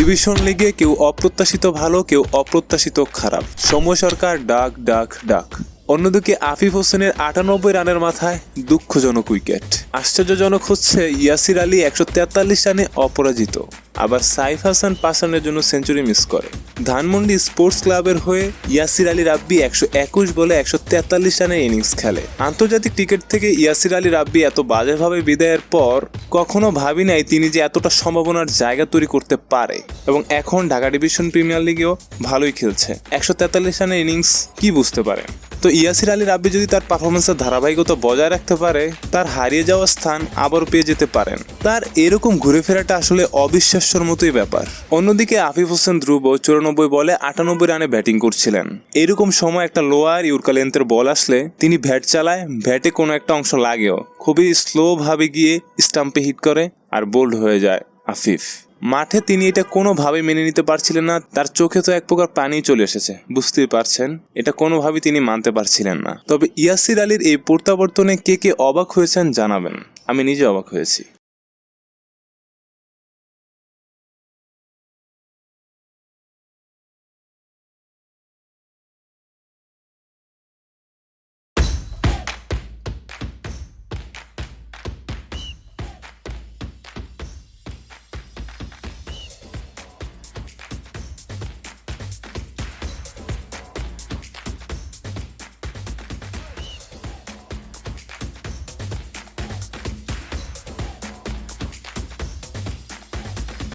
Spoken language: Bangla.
ডিভিশন লিগে কেউ অপ্রত্যাশিত ভালো কেউ অপ্রত্যাশিত খারাপ। সময় সরকার ডাক ডাক ডাক। অন্যদিকে আফিফ হোসেনের আটানব্বই রানের মাথায় দুঃখজনক উইকেট। আশ্চর্যজনক হচ্ছে ইয়াসির আলী একশো তেতাল্লিশ রানে অপরাজিত। আবার সাইফ হাসান পাঁচ রানের জন্য সেঞ্চুরি মিস করে। ধানমন্ডি স্পোর্টস ক্লাবের হয়ে ইয়াসির আলী রাব্বি একশো একুশ বলে একশো তেতাল্লিশ রানের ইনিংস খেলে। আন্তর্জাতিক ক্রিকেট থেকে ইয়াসির আলী রাব্বি এত বাজেভাবে বিদায়ের পর কখনো ভাবি নাই তিনি যে এতটা সম্ভাবনার জায়গা তৈরি করতে পারে। এবং এখন ঢাকা ডিভিশন প্রিমিয়ার লিগেও ভালোই খেলছে। একশো তেতাল্লিশ রানের ইনিংস কি বুঝতে পারে তো ইয়াসির আলী রাব্বি যদি তার পারফরমেন্সের ধারাবাহিকতা বজায় রাখতে পারে, তার হারিয়ে যাওয়া স্থান আবারও পেয়ে যেতে পারেন। তার এরকম ঘুরে ফেরাটা আসলে অবিশ্বাস্যর মতোই ব্যাপার। অন্যদিকে আফিফ হোসেন ধ্রুব চুরানব্বই বলে আটানব্বই রানে ব্যাটিং করছিলেন। এরকম সময় একটা লোয়ার ইউরকা লেন্থের বল আসলে তিনি ব্যাট চালায় ভ্যাটে কোনো একটা অংশ লাগেও। খুবই স্লো ভাবে গিয়ে স্টাম্পে হিট করে আর বোল্ড হয়ে যায়। আফিফ মাঠে তিনি এটা কোনোভাবে মেনে নিতে পারছিলেন না, তার চোখে তো এক প্রকার পানি চলে এসেছে, বুঝতেই পারছেন? এটা কোনোভাবেই তিনি মানতে পারছিলেন না। তবে ইয়াসির আলীর এই প্রত্যাবর্তনে কে কে অবাক হয়েছেন জানাবেন। আমি নিজে অবাক হয়েছি।